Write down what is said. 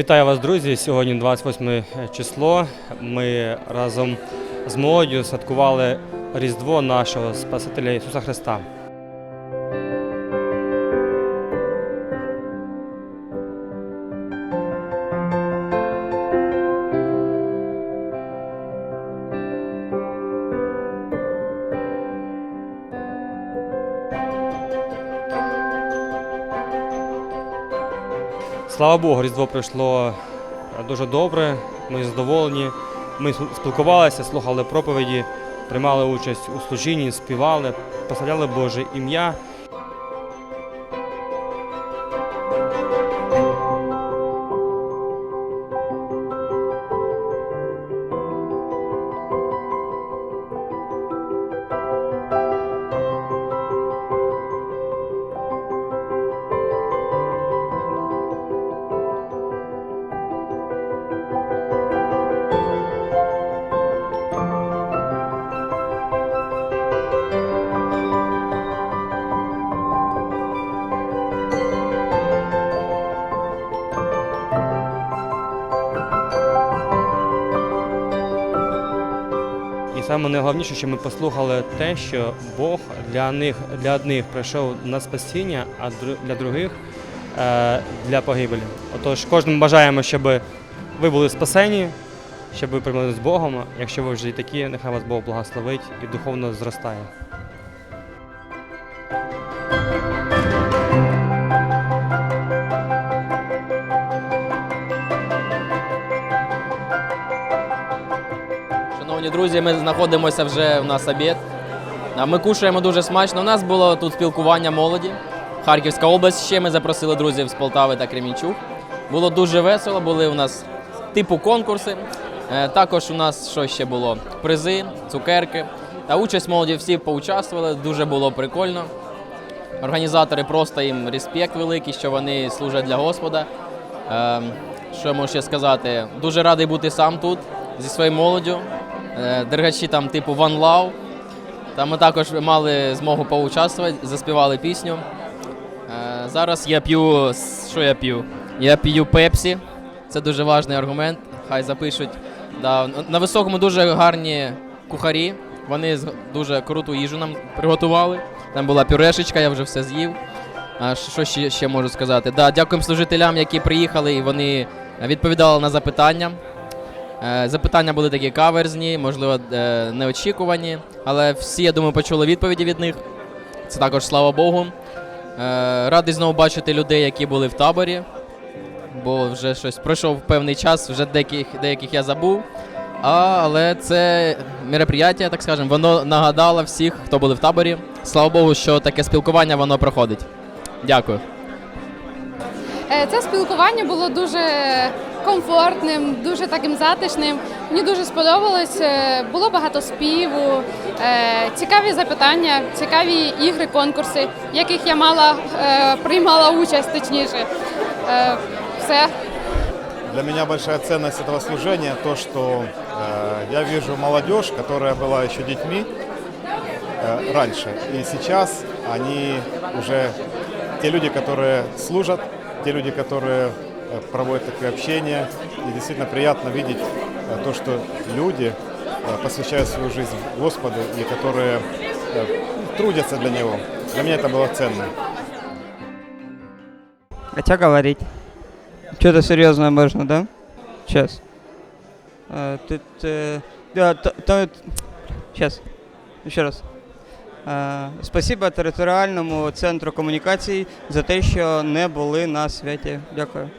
Вітаю вас, друзі! Сьогодні 28 число. Ми разом з молоддю святкували Різдво нашого Спасителя Ісуса Христа. Слава Богу, Різдво пройшло дуже добре. Ми задоволені. Ми спілкувалися, слухали проповіді, приймали участь у служінні, співали, прославляли Боже ім'я. Саме найголовніше, що ми послухали те, що Бог для них для одних прийшов на спасіння, а для других е, для погибелі. Отож, кожному бажаємо, щоб ви були спасені, щоб ви приймали з Богом. Якщо ви вже і такі, нехай вас Бог благословить і духовно зростає. Друзі, ми знаходимося вже у нас обід. Ми кушаємо дуже смачно. У нас було тут спілкування молоді. Харківська область ще ми запросили друзів з Полтави та Кремінчук. Було дуже весело, були у нас типу конкурси. Е, Також у нас що ще було? Призи, цукерки. Та участь молоді всі поучаствували, дуже було прикольно. Організатори просто їм респект великий, що вони служать для Господа. Ем, Що я можу ще сказати? Дуже радий бути сам тут зі своєю молоддю. Е, Дергачі там типу One Love. Там ми також мали змогу поучаствувати, заспівали пісню. Е, Зараз я п'ю. Що я п'ю? Я п'ю пепсі. Це дуже важний аргумент. Хай запишуть. Да, на високому дуже гарні кухарі. Вони дуже круту їжу нам приготували. Там була пюрешечка, я вже все з'їв. А що ще, ще можу сказати? Да, дякуємо служителям, які приїхали і вони відповідали на запитання. Е, Запитання були такі каверзні, можливо, е, неочікувані, але всі, я думаю, почули відповіді від них. Це також слава Богу. Е, Радий знову бачити людей, які були в таборі, бо вже щось пройшов певний час, вже деяких, деяких я забув. А, але це мероприятие, так скажемо, воно нагадало всіх, хто були в таборі. Слава Богу, що таке спілкування воно проходить. Дякую. Е, Це спілкування було дуже комфортним, дуже таким затишним. Мені дуже сподобалось. Е, Було багато співу, е, цікаві запитання, цікаві ігри, конкурси, в яких я мала е, приймала участь, точніше. Е, Все. Для меня большая ценность этого служения то, что э, я вижу молодежь, которая была еще детьми э, раньше, и сейчас они уже те люди, которые служат, те люди, которые э, проводят такое общение, и действительно приятно видеть э, то, что люди э, посвящают свою жизнь Господу и которые трудятся для Него. Для меня это было ценно. Хотя говорить. Что-то серьезное можно, да? Сейчас. А, тут... да, то, то- Сейчас. Еще раз. А, спасибо територіальному центру комунікацій за те, що не були на святі. Дякую.